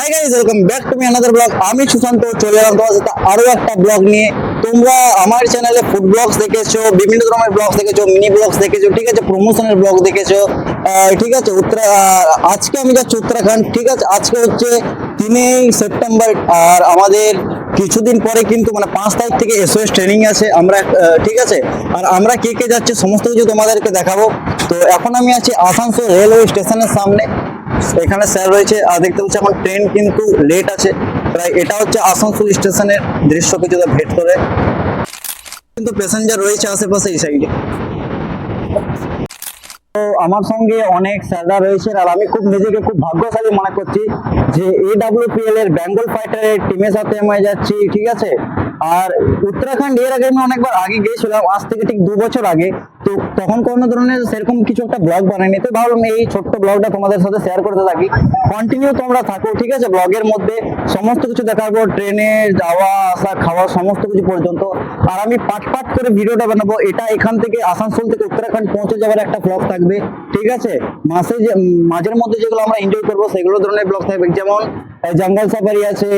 Hi guys welcome back to me another blog আমি সুশান্ত, চলে এলাম তোমার সাথে আরও একটা ব্লগ নিয়ে। তোমরা আমার চ্যানেলে ফুড ব্লগস দেখেছ, বিভিন্ন ধরনের ব্লগস দেখেছ মিনি ব্লগস দেখেছ, ঠিক আছে প্রমোশনের ব্লগ দেখেছ। ঠিক আছে, উত্তরা আজকে আমি যাচ্ছি উত্তরাখণ্ড, ঠিক আছে, আজকে হচ্ছে তিনই সেপ্টেম্বর, আর আমাদের কিছুদিন পরে কিন্তু মানে পাঁচ তারিখ থেকে এসওএস ট্রেনিং আছে, আমরা ঠিক আছে, আর আমরা কে কে যাচ্ছি সমস্ত কিছু তোমাদেরকে দেখাবো। তো এখন আমি আছি আসানসোল রেলওয়ে স্টেশনের সামনে। এখানে স্যার রয়েছে, আর দেখতে পাচ্ছি এখন ট্রেন কিন্তু লেট আছে। প্রায় এটা হচ্ছে আসানসোল স্টেশনের দৃশ্য কিছুটা ভেট করে। কিন্তু প্যাসেঞ্জার রয়েছে আশেপাশে এই সাইডে তো আমার সঙ্গে অনেক স্যাররা রয়েছে আর আমি খুব নিজেকে খুব ভাগ্যশালী মনে করছি যে এডাব্লিউপিএল এর বেঙ্গল ফাইটারের টিমের সাথে আমি যাচ্ছি, ঠিক আছে? আর উত্তরাখণ্ড এর আগে আমি অনেকবার আগে গিয়েছিলাম, আজ থেকে ঠিক দু বছর আগে। তো তখন কোনো ধরনের সেরকম কিছু একটা ব্লগ বানাইনি। তো ভাবলাম এই ছোট্ট ব্লগটা তোমাদের সাথে শেয়ার করতে থাকি। কন্টিনিউ তোমরা থাকো, ঠিক আছে? ব্লগের মধ্যে সমস্ত কিছু দেখাবো, ট্রেনে যাওয়া, আসা, খাওয়া, সমস্ত কিছু পর্যন্ত। আর আমি পাট পাট করে ভিডিওটা বানাবো। এটা এখান থেকে আসানসোল থেকে উত্তরাখণ্ড পৌঁছে যাওয়ার একটা ব্লগ থাকবে, ঠিক আছে? মাসে যে মাঝের মধ্যে যেগুলো আমরা এনজয় করব, সেগুলো ধরনের ব্লগ থাকবে। যেমন জঙ্গল সাফারি আছে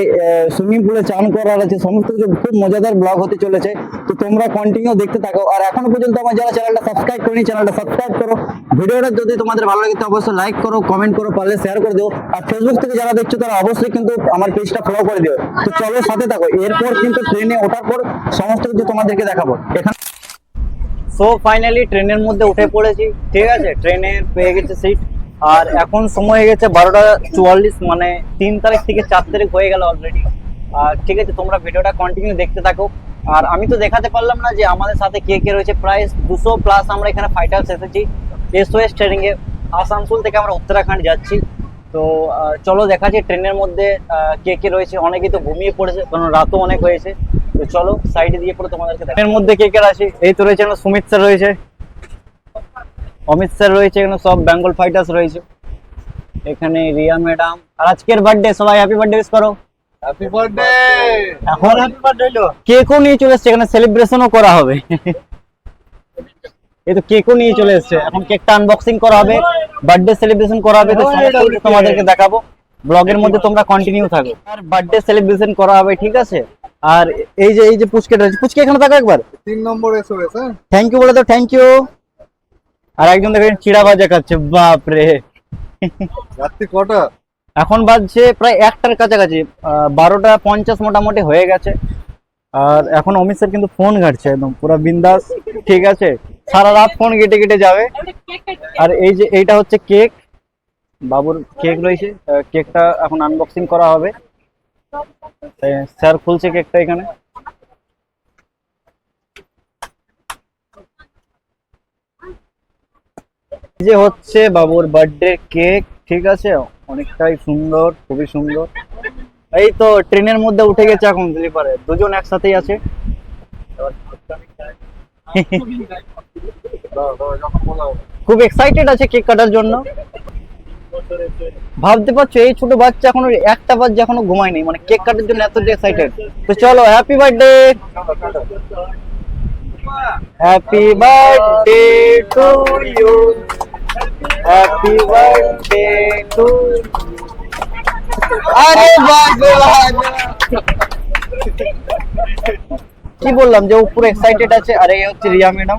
সুইমিং পুলে চান করার আছে, সমস্ত কিছু খুব মজাদার ব্লগ হতে চলেছে। তো তোমরা কন্টিনিউ দেখতে থাকো। আর এখনও পর্যন্ত আমার যারা চ্যানেলটা সাবস্ক্রাইব করেনি চ্যানেলটা সাবস্ক্রাইব করো। ভিডিওটা যদি তোমাদের ভালো লাগে, তো অবশ্যই লাইক করো কমেন্ট করো, পারলে শেয়ার করে দিও। আর ফেসবুক থেকে যারা দেখছ, তারা অবশ্যই কিন্তু আমার পেজটা ফলো করে দিও। তো চলো সাথে থাকো। এরপর কিন্তু ট্রেনে ওঠার পর সমস্ত কিছু তোমাদেরকে দেখাবো। এখানে সো ফাইনালি ট্রেনের মধ্যে উঠে পড়েছি। ঠিক আছে? ট্রেনের পেয়ে গেছে সিট আর এখন সময় হয়ে গেছে বারোটা চুয়াল্লিশ মানে তিন তারিখ থেকে চার তারিখ হয়ে গেল অলরেডি আর ঠিক আছে, তোমরা ভিডিওটা কন্টিনিউ দেখতে থাকো। আর আমি তো দেখাতে পারলাম না যে আমাদের সাথে কে কে রয়েছে। প্রায় দুশো প্লাস আমরা এখানে ফাইটার্স এসেছি। এসওএস ট্রেনিং এ আসানসোল থেকে আমরা উত্তরাখণ্ড যাচ্ছি। তো চলো দেখা ট্রেনের মধ্যে কে কে রয়েছে। অনেকেই তো ঘুমিয়ে পড়েছে, কারণ রাতও অনেক হয়েছে। তো চলো সাইডে দিয়ে পড়ে তোমাদেরকে। ট্রেনের মধ্যে কে কে আছে? এই তো রয়েছে সুমিত স্যার রয়েছে। অমিত স্যার রয়েছে এখানে সব বেঙ্গল ফাইটার্স রয়েছে। এখানে রিয়া ম্যাডাম। আর আজকের বার্থডে সবাই হ্যাপি বার্থডে উইশ করো। হ্যাপি বার্থডে এখন হ্যাপি বার্থডে হলো। কেকও নিয়ে চলে এসছে এখানে সেলিব্রেশনও করা হবে। এই তো কেকও নিয়ে চলে এসছে। এখন কেকটা আনবক্সিং করা হবে বার্থডে সেলিব্রেশন করা হবে তো তোমাদেরকে দেখাবো। ব্লগের মধ্যে তোমরা কন্টিনিউ থাকো। আর বার্থডে সেলিব্রেশন করা হবে ঠিক আছে? আর এই যে এই যে পুচকে রয়েছে পুচকে এখানে থাকো একবার। তিন নম্বর হ্যাঁ? থ্যাংক ইউ বলে তো থ্যাংক ইউ আর একজন দেখেন চিড়া ভাজা খাচ্ছে বাপ রে রাত্রি কটা? এখন বাজছে প্রায় একটার কাছাকাছি বারোটা পঞ্চাশ মোটামুটি হয়ে গেছে। আর এখন অমিত স্যার কিন্তু ফোন ঘাটছে একদম পুরো বিন্দাস ঠিক আছে? সারা রাত ফোন কেটে কেটে যাবে। আর এই যে এইটা হচ্ছে কেক। বাবুর কেক রয়েছে কেকটা এখন আনবক্সিং করা হবে। স্যার খুলছে কেকটা এখানে। যে হচ্ছে বাবুর বার্থডে কেক ঠিক আছে? অনেকটাই সুন্দর, খুবই সুন্দর। এই তো ট্রেনের মধ্যে উঠে গেছে এখন স্লিপারে দুজন একসাথেই আছে। খুব এক্সাইটেড আছে কেক কাটার জন্য। ভাবতে পারছ, এই ছোট বাচ্চা এখনও একটা বাচ্চা এখনও ঘুমায়নি। মানে কেক কাটার জন্য এত এক্সাইটেড তো চলো happy birthday happy birthday to you happy birthday to আরে বাজে বাজে কি বললাম যে ও পুরো এক্সাইটেড আছে? আরে এই হচ্ছে রিয়া ম্যাডাম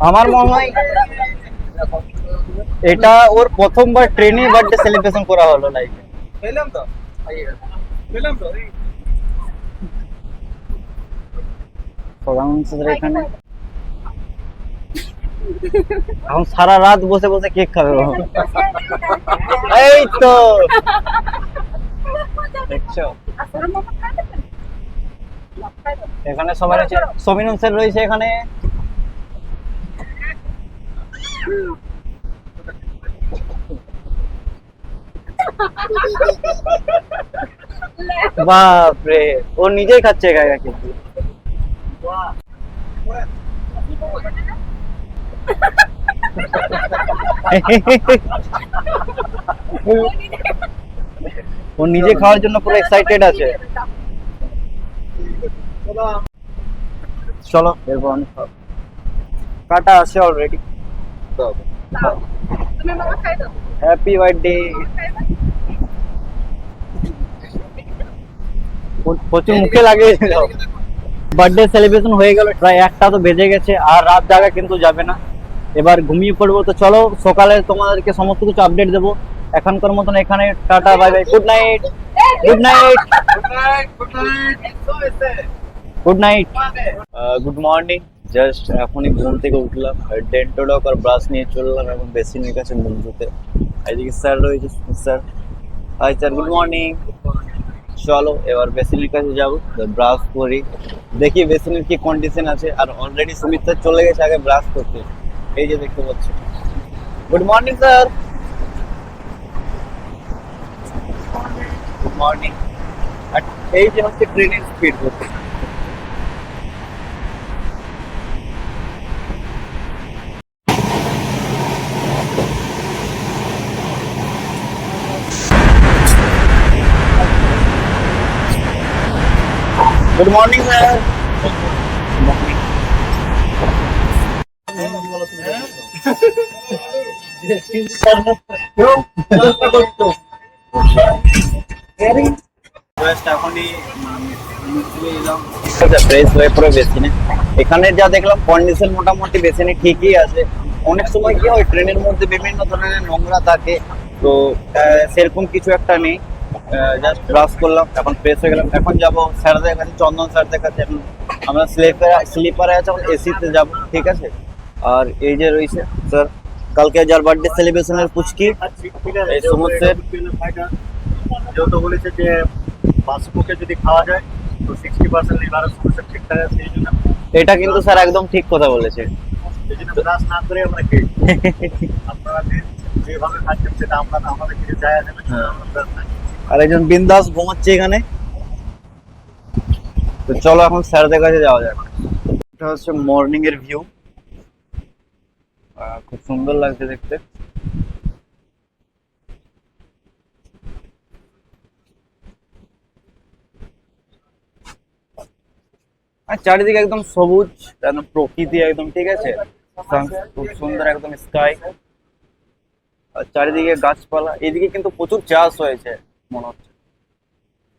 আমার মনে হয় এটা ওর প্রথমবার ট্রেনে বার্থডে সেলিব্রেশন করা হলো লাইফে পেলাম তো। পেলাম তো। এখানে? এখন সারা রাত বসে বসে কেক খাবে এই তো। দেখছ? এখানে সবাই রয়েছে সবিনম স্যার রয়েছে এখানে। বাপরে ও নিজেই খাচ্ছে একা কিন্তু ও নিজে খাওয়ার জন্য পুরো এক্সাইটেড আছে। চলো, এরপর আমি কাটা আছে অলরেডি হ্যাপি বার্থডে প্রচুর মুখে লাগে বার্থডে সেলিব্রেশন হয়ে গেল, প্রায় একটা তো বেজে গেছে, আর রাত জাগা কিন্তু যাবে না। এবার ঘুমিয়ে পড়ব, তো চলো, সকালে তোমাদেরকে সমস্ত কিছু আপডেট দেবো। এখনকার মতন এখানে tata bye bye good night good night good night good morning just এখনই ঘুম থেকে উঠলাম ডেন্টো ডক আর ব্রাশ নিয়ে চললাম এখন বেসিনের কাছে মুখ ধুতে এদিকে স্যার রয়েছে sir hi sir good morning চলো, এবার বেসিনের কাছে যাব ব্রাশ করি। দেখি বেসিনের কি কন্ডিশন আছে। আর অলরেডি সুমিত স্যার চলে গেছে, আগে ব্রাশ করতে। এই যে দেখতে পাচ্ছি। Good morning sir good morning আর এই যে হচ্ছে ট্রেনের স্পিড হচ্ছে গুড মর্নিং এখানে যা দেখলাম কন্ডিশন মোটামুটি বেছে বেসিনে ঠিকই আছে। অনেক সময় কি হয়, ট্রেনের মধ্যে বিভিন্ন ধরনের নোংরা থাকে। তো সেরকম কিছু একটা নেই। জাস্ট ব্রাশ করলাম এখন ফ্রেশ হয়ে গেলাম। এখন যাব স্যারদের কাছে চন্দন স্যারদের কাছে। এখন আমরা স্লিপারে স্লিপারে আছে এখন এসিতে যাব ঠিক আছে? আর এই যে রয়েছে স্যার কালকে যার বার্থডে সেলিব্রেশনের পুচকি এই সমস্যার যেহেতু বলেছে যে বাষ্পকে যদি খাওয়া যায় তো সিক্সটি পার্সেন্ট লিভারের সমস্যা ঠিকঠাক আছে এই জন্য এটা কিন্তু স্যার একদম ঠিক কথা বলেছে। এই জন্য ব্রাশ না করে আমরা খেয়েছি আপনারা যেভাবে খাচ্ছেন সেটা আমরা আমাদের কিছু যায় আসে না আর একজন বিন্দাস ঘুমাচ্ছে এখানে। তো চলো এখন স্যারদের কাছে যাওয়া যাক। এটা হচ্ছে মর্নিং এর ভিউ খুব সুন্দর লাগছে দেখতে। আর চারিদিকে একদম সবুজ একদম প্রকৃতি একদম, ঠিক আছে? খুব সুন্দর একদম স্কাই আর চারিদিকে গাছপালা। এদিকে কিন্তু প্রচুর চাষ হয়েছে। মনে হচ্ছে।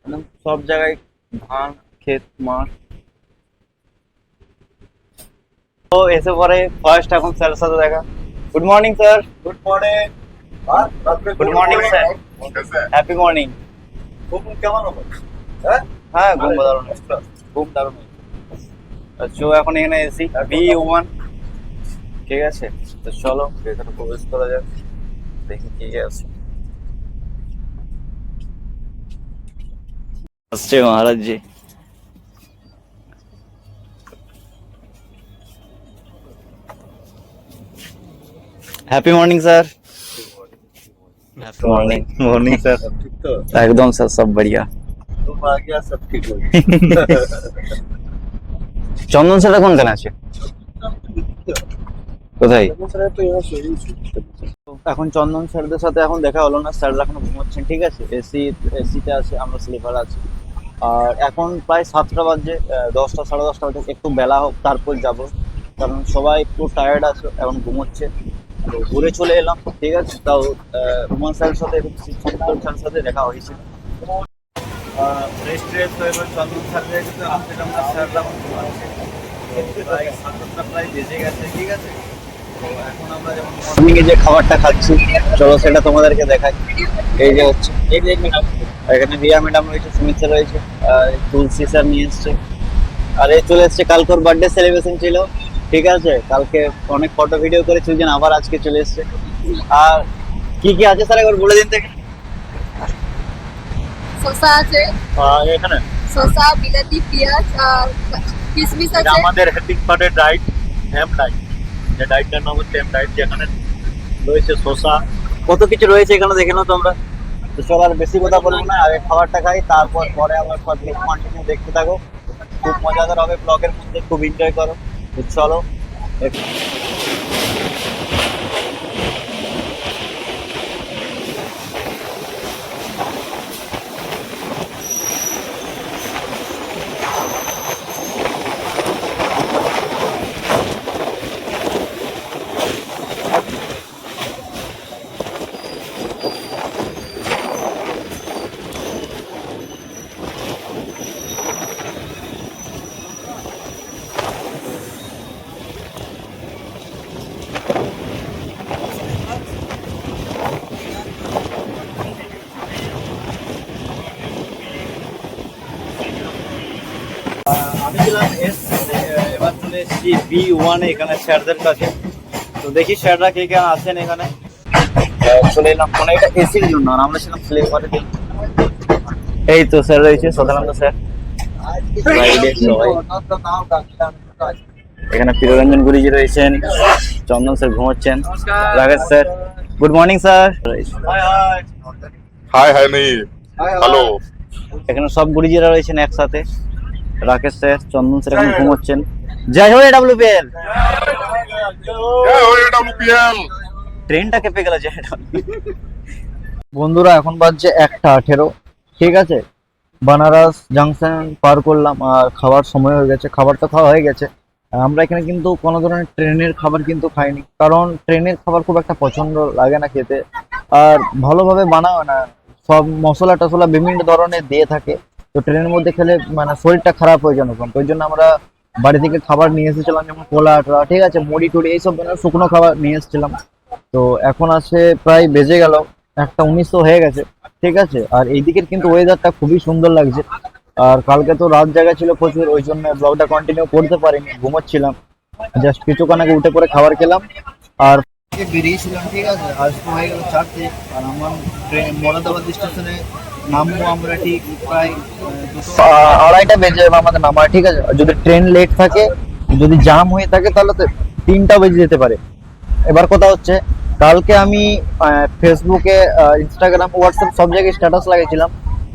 একদম সব জায়গায় ধান ক্ষেত মাঠ। তো এসে পরে ফার্স্ট এখন স্যারের সাথে দেখা। Good morning sir good morning Good morning, sir. Happy morning ঘুম কেমন হবে? হ্যাঁ? হ্যাঁ ঘুম দারুণ। ঘুম দারুণ চো এখন এখানে এসি। বি ওয়ান ঠিক আছে? তো চলো ভেতরে প্রবেশ করা যাক। দেখি কি কি আছে। আসছে Maharajji. Happy morning sir morning morning sir একদম স্যার সব বড়িয়া। চন্দন স্যার কোনখানে আছে? কোথায়? এখন চন্দন স্যারদের সাথে এখন দেখা হলো না স্যাররা এখন ঘুমাচ্ছেন ঠিক আছে? এসি এসিতে আছে আমরা স্লিপার আছি। আর এখন প্রায় সাতটা বাজে দশটা, সাড়ে দশটা বাজে, একটু বেলা হোক, তারপর যাব। কারণ সবাই একটু টায়ার্ড আছে, এখন ঘুমোচ্ছে। তো ঘুরে চলে এলাম, ঠিক আছে? তাও রুমান স্যারের সাথে চন্দন স্যারের সাথে দেখা হয়েছে। ফ্রেশ হয়ে এবার চন্দন কিন্তু আসলে আমরা প্রায় প্রায় বেজে গেছে, ঠিক আছে? তো এখন আমরা যেমন মর্নিং যে খাবারটা খাচ্ছি চলো সেটা তোমাদেরকে দেখাই। এই যে হচ্ছে এই যে ম্যাডাম এখানে রিয়া ম্যাডাম রয়েছে সুমিত স্যার রয়েছে আর তুলসী স্যার নিয়ে এসছে। আর এই চলে এসছে কালকের বার্থডে সেলিব্রেশন ছিল। ঠিক আছে? কালকে অনেক ফটো ভিডিও করেছি ওই জন্য আবার আজকে চলে এসছে। আর কি কি আছে স্যার একবার বলে দিন থেকে শসা আছে। এখানে? শসা বিলাতি পেঁয়াজ আর কিশমিশ আছে। আমাদের হেল্পিং পার্টের ডাইট হ্যাম ডাইট যে ডাইটটার নাম হচ্ছে এম ডাইট যেখানে রয়েছে শসা। কত কিছু রয়েছে এখানে দেখে নাও তোমরা। তো চলো আর বেশি কথা বলব না আগে খাবারটা খাই তারপর পরে আবার কন্টিনিউ দেখতে থাকো। খুব মজাদার হবে ব্লগের মধ্যে খুব এনজয় করো। চলো ভি ওয়ান এখানে স্যারদের কাছে। তো দেখি স্যাররা কে কে আছেন এখানে। চলে এলাম। মানে এটা এসির জন্য আর আমরা ছিলাম স্লিপারে দিন এই তো স্যার রয়েছে সদানন্দ স্যার। এখানে প্রিয়রঞ্জন গুরুজি রয়েছেন চন্দন স্যার ঘুমাচ্ছেন। Ragesh sir good morning sir hi hi me hello এখানে সব গুরুজিরা রয়েছেন একসাথে। রাকেশ স্যার চন্দন স্যার এখন ঘুমোচ্ছেন জয় হো এডাব্লিউপিএল ট্রেনটা কেঁপে গেল জয় বন্ধুরা এখন বাজছে একটা আঠেরো। ঠিক আছে? বানারস জাংশন পার করলাম আর খাবার সময় হয়ে গেছে। খাবার তো খাওয়া হয়ে গেছে। আমরা এখানে কিন্তু কোনো ধরনের ট্রেনের খাবার কিন্তু খাইনি। কারণ ট্রেনের খাবার খুব একটা পছন্দ লাগে না খেতে। আর ভালোভাবে বানায় না। সব মশলা টশলা বিভিন্ন ধরনের দিয়ে থাকে। তো ট্রেনের মধ্যে খেলে মানে শরীরটা খারাপ হয়ে যাবে তো ওই জন্য আমরা বাড়ি থেকে খাবার নিয়ে এসেছিলাম, যেমন কোলা টোলা, ঠিক আছে, মুড়ি টুড়ি, এইসব শুকনো খাবার নিয়ে এসেছিলাম। তো এখন আছে প্রায় বেজে গেল, একটা উনিশশো হয়ে গেছে, ঠিক আছে। আর এই দিকের কিন্তু ওয়েদারটা খুবই সুন্দর লাগছে। আর কালকে তো রাত জায়গা ছিল প্রচুর, ওই জন্য ব্লগটা কন্টিনিউ করতে পারিনি, ঘুমোচ্ছিলাম। জাস্ট কিছুক্ষণ আগে উঠে পরে খাবার খেলাম। আর বেরিয়েছিলাম, ঠিক আছে, আজ তো হয়ে গেল চারটে, আর আমার ট্রেন মোরাদাবাদ স্টেশনে নামবো আমরা ঠিক প্রায় আড়াইটা বেজে যাবে আমাদের নামার, ঠিক আছে? যদি ট্রেন লেট থাকে, যদি জাম হয়ে থাকে, তাহলে তো তিনটা বেজে যেতে পারে। এবার কথা হচ্ছে, কালকে আমি ফেসবুকে ইনস্টাগ্রাম হোয়াটসঅ্যাপ সব জায়গায় স্ট্যাটাস লাগিয়েছিলাম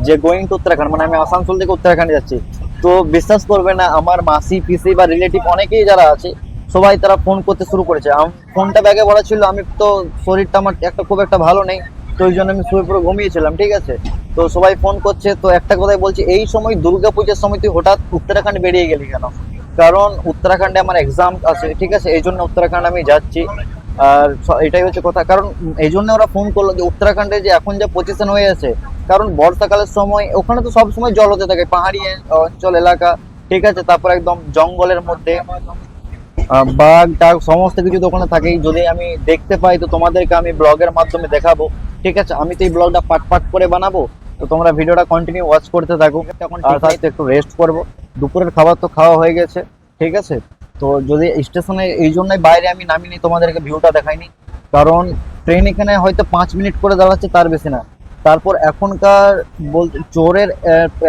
যে গোয়িং টু উত্তরাখণ্ড মানে আমি আসানসোল থেকে উত্তরাখণ্ড যাচ্ছি। তো বিশ্বাস করবে না, আমার মাসি, পিসি বা রিলেটিভ অনেকেই যারা আছে, সবাই তারা ফোন করতে শুরু করেছে। ফোনটা ব্যাগে ভরা ছিল, আমি তো শরীরটা আমার একটা খুব একটা ভালো নেই। তো ওই জন্য আমি শুয়ে পুরো ঘুমিয়েছিলাম, ঠিক আছে? তো সবাই ফোন করছে, তো একটা কথাই বলছি, এই সময় দুর্গা পূজার সময় তুই হঠাৎ উত্তরাখণ্ড বেরিয়ে গেলি কেন? কারণ উত্তরাখণ্ডে আমার এক্সাম আছে, ঠিক আছে? এই জন্য উত্তরাখণ্ড আমি যাচ্ছি। আর এটাই হচ্ছে কথা। কারণ এই জন্য ওরা ফোন করল যে উত্তরাখণ্ডে যে এখন যে পজিশন হয়ে আছে, কারণ বর্ষাকালের সময় ওখানে তো সব সময় জল হতে থাকে, পাহাড়ি অঞ্চল, এলাকা, ঠিক আছে? তারপর একদম জঙ্গলের মধ্যে বাঘ টাঘ সমস্ত কিছু তো ওখানে থাকেই। যদি আমি দেখতে পাই, তো তোমাদেরকে আমি ব্লগের মাধ্যমে দেখাবো। ঠিক আছে আমি তো এই ব্লগটা পাট পাট করে বানাবো তো তোমরা ভিডিওটা কন্টিনিউ ওয়াচ করতে থাকো। আর সাথে একটু রেস্ট করব। দুপুরের খাবার তো খাওয়া হয়ে গেছে ঠিক আছে? তো যদি স্টেশনে এই জন্যই বাইরে আমি নামিনি তোমাদেরকে ভিউটা দেখাইনি কারণ ট্রেন এখানে হয়তো পাঁচ মিনিট করে দাঁড়াচ্ছে তার বেশি না। তারপর এখনকার বলতে চোরের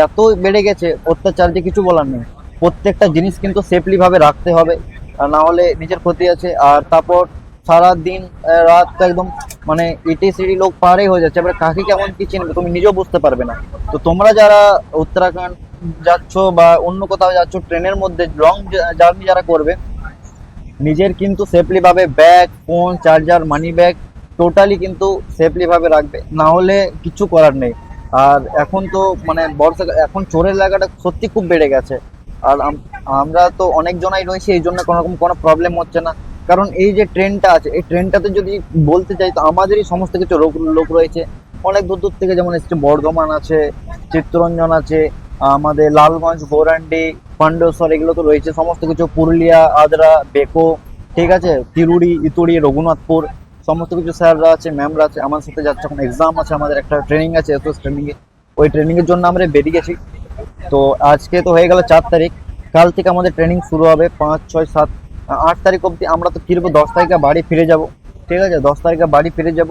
এত বেড়ে গেছে অত্যাচার যে কিছু বলার নেই। প্রত্যেকটা জিনিস কিন্তু সেফলিভাবে রাখতে হবে না হলে নিজের ক্ষতি আছে। আর তারপর সারা দিন রাত একদম মানে ইটি সিটি লোক পাহাড়ে হয়ে যাচ্ছে, এবার কাকে কেমন কি চিনবে, তুমি নিজেও বুঝতে পারবে না। তো তোমরা যারা উত্তরাখণ্ড যাচ্ছ বা অন্য কোথাও যাচ্ছ, ট্রেনের মধ্যে লং জার্নি যারা করবে, নিজের কিন্তু সেফলি ভাবে bag phone charger money bag totally কিন্তু সেফলি ভাবে রাখবে। না হলে কিছু করার নেই। আর এখন তো মানে বর্ষা, এখন চোরের লাগাটা সত্যি খুব বেড়ে গেছে। আর আম- আমরা তো অনেকজনাই রয়েছি, এই জন্য কোনো রকম কোনো প্রবলেম হচ্ছে না। কারণ এই যে ট্রেনটা আছে, এই ট্রেনটাতে যদি বলতে চাই, তো আমাদেরই সমস্ত কিছু লোক লোক রয়েছে। অনেক দূর দূর থেকে যেমন এসছে বর্ধমান আছে, চিত্তরঞ্জন আছে, আমাদের লালগঞ্জ, গৌরান্ডি, পাণ্ডেশ্বর, এগুলো তো রয়েছে। সমস্ত কিছু পুরুলিয়া, আদ্রা, বেকো, ঠিক আছে? তিরুড়ি, ইতুড়ি, রঘুনাথপুর, সমস্ত কিছু স্যাররা আছে, ম্যামরা আছে, আমার সাথে যাচ্ছে। এখন এক্সাম আছে, আমাদের একটা ট্রেনিং আছে এত ট্রেনিং এ। ওই ট্রেনিং এর জন্য আমরা বেরিয়ে গেছি। তো আজকে তো হয়ে গেল চার তারিখ। কাল থেকে আমাদের ট্রেনিং শুরু হবে পাঁচ, ছয়, সাত আট তারিখ অবধি আমরা তো ফিরবো, দশ তারিখে বাড়ি ফিরে যাব। ঠিক আছে, দশ তারিখে বাড়ি ফিরে যাব।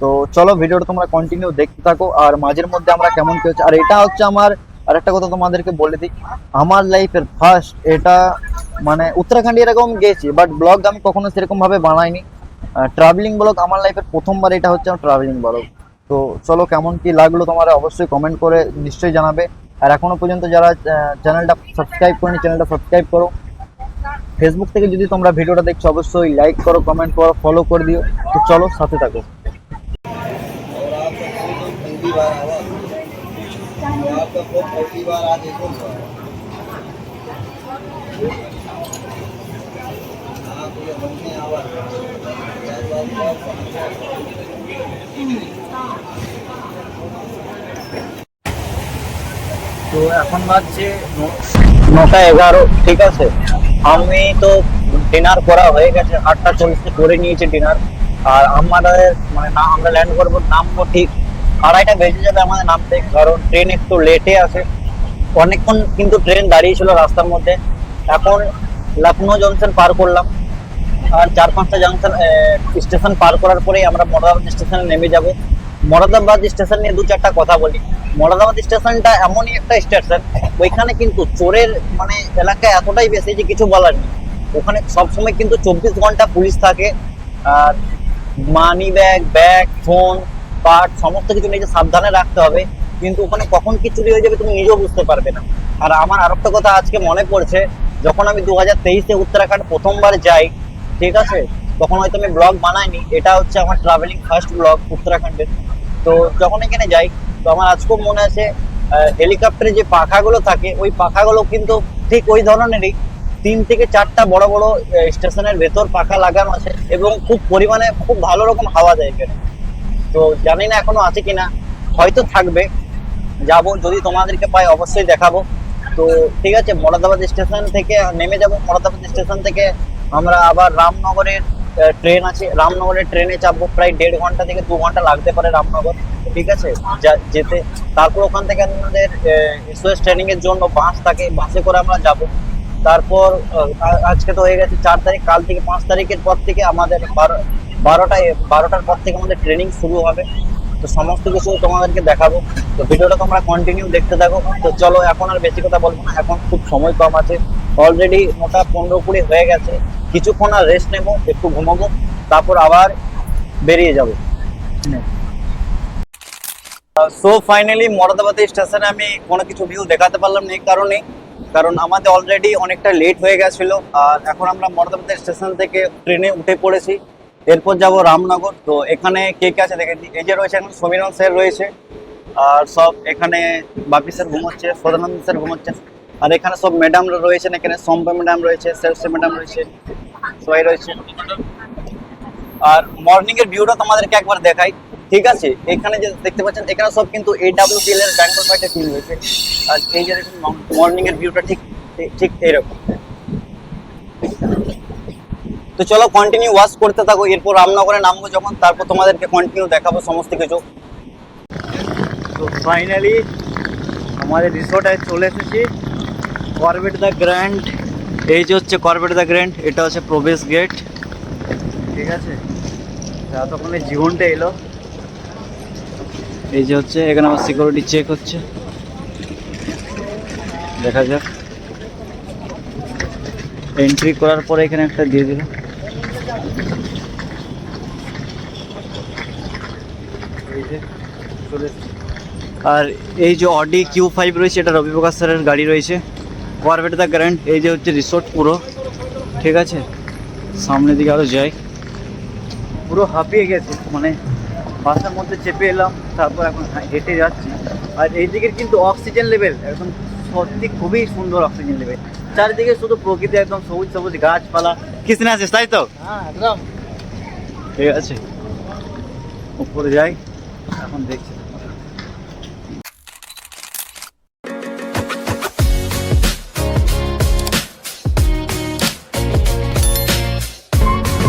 তো চলো ভিডিওটা তোমরা কন্টিনিউ দেখতে থাকো। আর মাঝের মধ্যে আমরা কেমন কি হচ্ছে, আর এটা হচ্ছে আমার আর একটা কথা তোমাদেরকে বলে দিই। আমার লাইফের ফার্স্ট এটা মানে উত্তরাখণ্ড এরকম গেছি বাট ব্লগ আমি কখনো সেরকমভাবে বানাইনি। ট্রাভেলিং ব্লগ আমার লাইফের প্রথমবার এটা হচ্ছে আমার ট্রাভেলিং ব্লগ তো চলো কেমন কি লাগল তোমার অবশ্যই কমেন্ট করে নিশ্চয়ই জানাবে। আর এখনও পর্যন্ত যারা চ্যানেলটা সাবস্ক্রাইব করেনি চ্যানেলটা সাবস্ক্রাইব করো। ফেসবুক থেকে যদি তোমরা ভিডিওটা দেখছ, অবশ্যই লাইক করো কমেন্ট করো ফলো করে দিও। তো চলো, সাথে থাকো। তো এখন বাজছে নটা এগারো, ঠিক আছে? আমি তো ডিনার করা হয়ে গেছে আটটা চল্লিশে করে নিয়েছি ডিনার আর আমাদের মানে না, আমরা ল্যান্ড করব, নামবো ঠিক আড়াইটা বেজে যাবে আমাদের নামতে, কারণ ট্রেন একটু লেটে আসে অনেকক্ষণ কিন্তু ট্রেন দাঁড়িয়ে ছিল রাস্তার মধ্যে। এখন লখনৌ জংশন পার করলাম। আর চার পাঁচটা জংশন স্টেশন পার করার পরেই আমরা মোরাদাবাদ স্টেশনে নেমে যাব। মোরাদাবাদ স্টেশন নিয়ে দু চারটা কথা বলি। মোরাদাবাদ স্টেশনটা এমনই একটা স্টেশন, ওইখানে কিন্তু চোরের মানে এলাকা এতটাই বেশি যে কিছু বলার নেই। ওখানে সবসময় কিন্তু চব্বিশ ঘণ্টা পুলিশ থাকে, আর money bag bag phone part সমস্ত কিছু নিজে সাবধানে রাখতে হবে। কিন্তু ওখানে কখন কি চুরি হয়ে যাবে তুমি নিজেও বুঝতে পারবে না। আর আমার আর একটা কথা আজকে মনে পড়ছে, যখন আমি দু হাজার তেইশে উত্তরাখণ্ড প্রথমবার যাই, ঠিক আছে? তখন হয়তো আমি ব্লগ বানাইনি, এটা হচ্ছে আমার ট্রাভেলিং ফার্স্ট ব্লগ উত্তরাখণ্ডের। তো যখন এখানে যাই, তো আমার আজকেও মনে আছে হেলিকপ্টারে যে পাখাগুলো থাকে, ওই পাখাগুলো কিন্তু ঠিক ওই ধরনেরই তিন থেকে চারটা বড় বড় স্টেশনের ভেতর পাখা লাগানো আছে এবং খুব পরিমাণে খুব ভালো রকম হাওয়া দেয় এখানে। তো জানি না এখনও আছে কিনা, হয়তো থাকবে। যাব, যদি তোমাদেরকে পাই অবশ্যই দেখাবো। তো ঠিক আছে, মোরাদাবাদ স্টেশন থেকে নেমে যাব। মোরাদাবাদ স্টেশন থেকে আমরা আবার রামনগরের ট্রেন আছে। রামনগরের ট্রেনে চাপবো প্রায় দেড় ঘণ্টা থেকে দু ঘণ্টা লাগতে পারে রামনগর। ঠিক আছে? যেতে। তারপর ওখান থেকে আমাদের এসওএস ট্রেনিং এর জন্য বাস থাকে। বাসে করে আমরা যাব। তারপর আজকে তো হয়ে গেছে চার তারিখ। কাল থেকে পাঁচ তারিখের পর থেকে আমাদের বারো, বারোটায়, বারোটার পর থেকে আমাদের ট্রেনিং শুরু হবে। তো সমস্ত কিছু তোমাদেরকে দেখাবো। তো ভিডিওটা তোমরা কন্টিনিউ দেখতে থাকো। তো চলো, এখন আর বেশি কথা বলব না। এখন খুব সময় কম আছে। অলরেডি মোটা পনেরো কুড়ি হয়ে গেছে। কিছুক্ষণ আর রেস্ট নেব, একটু ঘুমাবো, তারপর আবার বেরিয়ে যাব। সো ফাইনালি মরদাবাদী স্টেশনে আমি কোনো কিছু ভিউ দেখাতে পারলাম না এই কারণে কারণ আমাদের অলরেডি অনেকটা লেট হয়ে গেছিল, আর এখন আমরা মরদাবাদী স্টেশন থেকে ট্রেনে উঠে পড়েছি। এরপর যাব রামনগর, তো এখানে কে কে আছে দেখেছি এই যে রয়েছে এখন সমীরণ স্যার রয়েছে, আর সব এখানে বাপি স্যার ঘুমোচ্ছে, সদানন্দ স্যার ঘুমোচ্ছেন আর এখানে সব ম্যাডামরা রয়েছেন, এখানে সম্পা ম্যাডাম রয়েছে সরস্বতী ম্যাডাম রয়েছে, সবাই রয়েছে। আর মর্নিং এর ভিউটা তোমাদেরকে একবার দেখাই, ঠিক আছে? এখানে যে দেখতে পাচ্ছেন, এখানে সব কিন্তু এডাব্লিউপিএল এর ব্যাঙ্গল ফাইটে ফিল হয়েছে আর এই যে মর্নিং এর ভিউটা ঠিক ঠিক এইরকম তো চলো কন্টিনিউ ওয়াচ করতে থাকো, এরপর রামনগরে নামবো যখন, তারপর তোমাদেরকে কন্টিনিউ দেখাবো সমস্ত কিছু। তো ফাইনালি আমাদের রিসোর্টে চলে এসেছি। করবেট দ্য গ্র্যান্ড এই যে হচ্ছে করবেট দ্য গ্র্যান্ড এটা হচ্ছে প্রবেশ গেট ঠিক আছে? এতক্ষণে জীবনটা এলো। এই যে হচ্ছে, এখানে আমার সিকিউরিটি চেক হচ্ছে। দেখা যাক। এন্ট্রি করার পরে এখানে একটা দিয়ে দিল আর এই যে অডি কিউ ফাইভ রয়েছে, এটা রবি প্রকাশ স্যারের গাড়ি রয়েছে। করবেট দ্য গ্র্যান্ড এই যে হচ্ছে রিসোর্ট পুরো ঠিক আছে? সামনের দিকে আরও যাই। পুরো হাঁপিয়ে গেছে মানে বাসের মধ্যে চেপে এলাম তারপর এখন হেঁটে যাচ্ছি। আর এই দিকের কিন্তু অক্সিজেন লেভেল একদম সত্যি খুবই সুন্দর অক্সিজেন লেভেল চারিদিকে শুধু প্রকৃতি একদম সবুজ সবুজ গাছপালা। কিসনে আছিস তাই তো? হ্যাঁ একদম। ঠিক আছে। উপরে যাই এখন দেখছি।